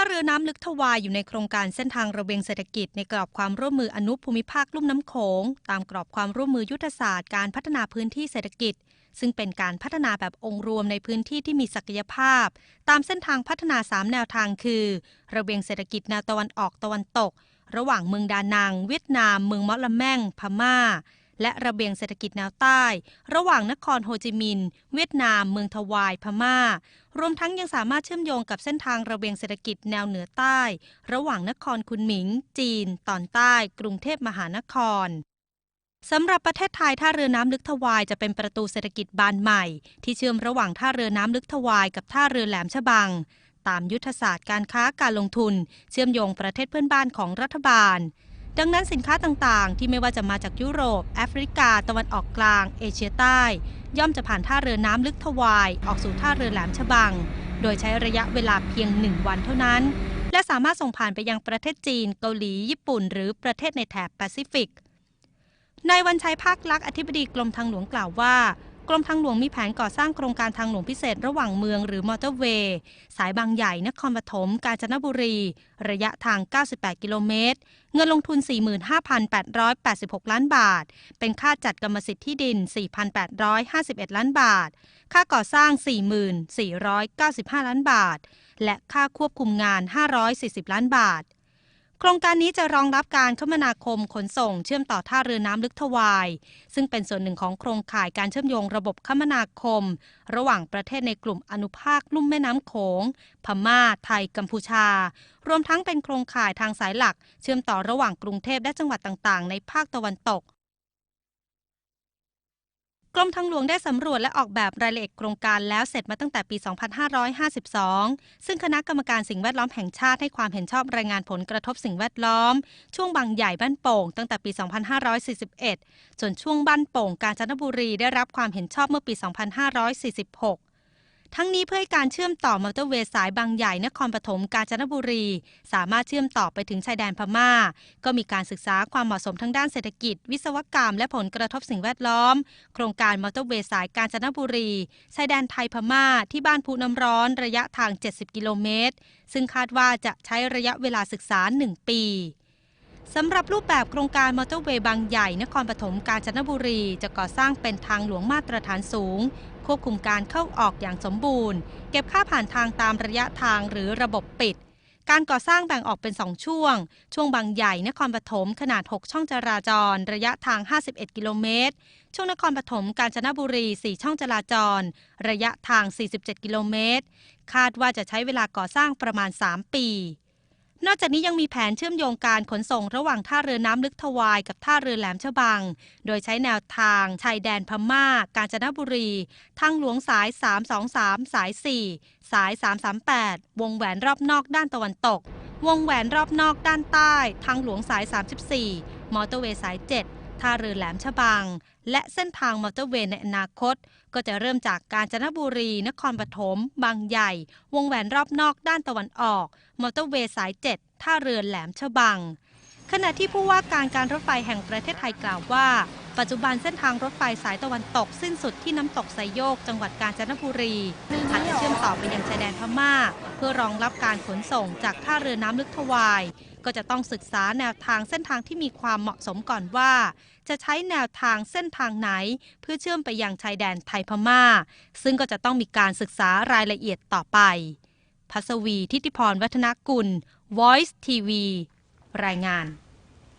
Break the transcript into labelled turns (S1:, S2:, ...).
S1: าเรือน้ำลึกทวายอยู่ในโครงการเส้นทางระเบียงเศรษฐกิจในกรอบความร่วมมืออนุภูมิภาคลุ่มน้ำโขง ตามกรอบความร่วมมือยุทธศาสตร์การพัฒนาพื้นที่เศรษฐกิจ ซึ่งเป็นการพัฒนาแบบองค์รวมในพื้นที่ที่มีศักยภาพ ตามเส้นทางพัฒนา 3 แนวทางคือ ระเบียงเศรษฐกิจแนวตะวันออกตะวันตก ระหว่างเมืองดานัง เวียดนาม เมืองมะละแมงพม่า และระเบียงเศรษฐกิจแนวใต้ ระหว่างนครโฮจิมินห์เวียดนาม เมืองทวาย พม่า รวมทั้งยังสามารถเชื่อมโยงกับเส้นทางระเบียงเศรษฐกิจแนวเหนือใต้ ระหว่างนครคุนหมิง จีน ตอนใต้ กรุงเทพมหานครสำหรับประเทศไทยท่าเรือน้ำลึกทวายจะเป็นประตูเศรษฐกิจบานใหม่ ที่เชื่อมระหว่างท่าเรือน้ำลึกทวายกับท่าเรือแหลมฉบัง ตามยุทธศาสตร์การค้าการลงทุน เชื่อมโยงประเทศเพื่อนบ้านของรัฐบาล ดังนั้นสินค้าต่างๆ ที่ไม่ว่าจะมาจากยุโรป แอฟริกา ตะวันออกกลาง เอเชียใต้ ย่อมจะผ่านท่าเรือน้ำลึกทวาย ออกสู่ท่าเรือแหลมฉบัง โดยใช้ระยะเวลาเพียงหนึ่งวันเท่านั้น และสามารถส่งผ่านไปยังประเทศจีน เกาหลี ญี่ปุ่น หรือประเทศในแถบแปซิฟิกนายวันชัยภาคลักษณ์อธิบดีกรมทางหลวงกล่าวว่า กรมทางหลวงมีแผนก่อสร้างโครงการทางหลวงพิเศษระหว่างเมืองหรือมอเตอร์เวย์ สายบางใหญ่ นครปฐม กาญจนบุรี ระยะทาง 98 กิโลเมตร เงินลงทุน 45,886 ล้านบาท เป็นค่าจัดกรรมสิทธิ์ที่ดิน 4,851 ล้านบาท ค่าก่อสร้าง 4495 ล้านบาท และค่าควบคุมงาน 540 ล้านบาท โครงการนี้จะรองรับการคมนาคมขนส่งเชื่อมต่อท่าเรือน้ำลึกทวาย ซึ่งเป็นส่วนหนึ่งของโครงข่ายการเชื่อมโยงระบบคมนาคม ระหว่างประเทศในกลุ่มอนุภาคลุ่มแม่น้ำโขง พม่า ไทย กัมพูชา รวมทั้งเป็นโครงข่ายทางสายหลัก เชื่อมต่อระหว่างกรุงเทพและจังหวัดต่างๆ ในภาคตะวันตกก รมทางหลวงได้สำรวจและออกแบบรายละเอียดโครงการแล้วเสร็จมาตั้งแต่ปี 2552 ซึ่งคณะกรรมการสิ่งแวดล้อมแห่งชาติให้ความเห็นชอบรายงานผลกระทบสิ่งแวดล้อม ช่วงบางใหญ่บ้านโป่งตั้งแต่ปี 2541 ส่วนช่วงบ้านโป่งกาญจนบุรีได้รับความเห็นชอบเมื่อปี 2546 ทั้งนี้เพื่อให้การเชื่อมต่อมอเตอร์เวย์สายบางใหญ่นครปฐมกาญจนบุรี สามารถเชื่อมต่อไปถึงชายแดนพม่า ก็มีการศึกษาความเหมาะสมทั้งด้านเศรษฐกิจ วิศวกรรม และผลกระทบสิ่งแวดล้อม โครงการมอเตอร์เวย์สายกาญจนบุรี ชายแดนไทยพม่า ที่บ้านภูน้ำร้อนระยะทาง 70 กิโลเมตร ซึ่งคาดว่าจะใช้ระยะเวลาศึกษา 1 ปี สำหรับรูปแบบโครงการมอเตอร์เวย์บางใหญ่ นครปฐมกาญจนบุรี จะก่อสร้างเป็นทางหลวงมาตรฐานสูง ควบคุมการเข้าออกอย่างสมบูรณ์ เก็บค่าผ่านทางตามระยะทางหรือระบบปิด การก่อสร้างแบ่งออกเป็น 2 ช่วง ช่วงบางใหญ่นครปฐมขนาด 6 ช่องจราจร ระยะทาง 51 กิโลเมตร ช่วงนครปฐมกาญจนบุรี 4 ช่องจราจร ระยะทาง 47 กิโลเมตร คาดว่าจะใช้เวลาก่อสร้างประมาณ 3 ปี นอกจากนี้ยังมีแผนเชื่อมโยงการขนส่งระหว่างท่าเรือน้ำลึกทวายกับท่าเรือแหลมฉบัง โดยใช้แนวทางชายแดนพม่า กาญจนบุรี ทางหลวงสาย 323 สาย 4 สาย 338 วงแหวนรอบนอกด้านตะวันตก วงแหวนรอบนอกด้านใต้ ทางหลวงสาย 34 มอเตอร์เวย์สาย 7 ท่าเรือแหลมฉบัง และเส้นทางมอเตอร์เวย์ในอนาคต ก็จะเริ่มจากกาญจนบุรี นครปฐม บางใหญ่ วงแหวนรอบนอกด้านตะวันออก มอเตอร์เวย์สาย 7 ท่าเรือแหลมฉบัง ขณะที่ผู้ว่าการการรถไฟแห่งประเทศไทยกล่าวว่า ปัจจุบันเส้นทางรถไฟสายตะวันตกสิ้นสุดที่น้ำตกไซโยก จังหวัดกาญจนบุรีอาจจะเชื่อมต่อไปยังชายแดนพม่า เพื่อรองรับการขนส่งจากท่าเรือน้ำลึกทวาย ก็จะต้องศึกษาแนวทางเส้นทางที่มีความเหมาะสมก่อนว่า จะใช้แนวทางเส้นทางไหน เพื่อเชื่อมไปยังชายแดนไทยพม่า ซึ่งก็จะต้องมีการศึกษารายละเอียดต่อไปพัสวีทิติพรวัฒนกุล Voice TV รายงาน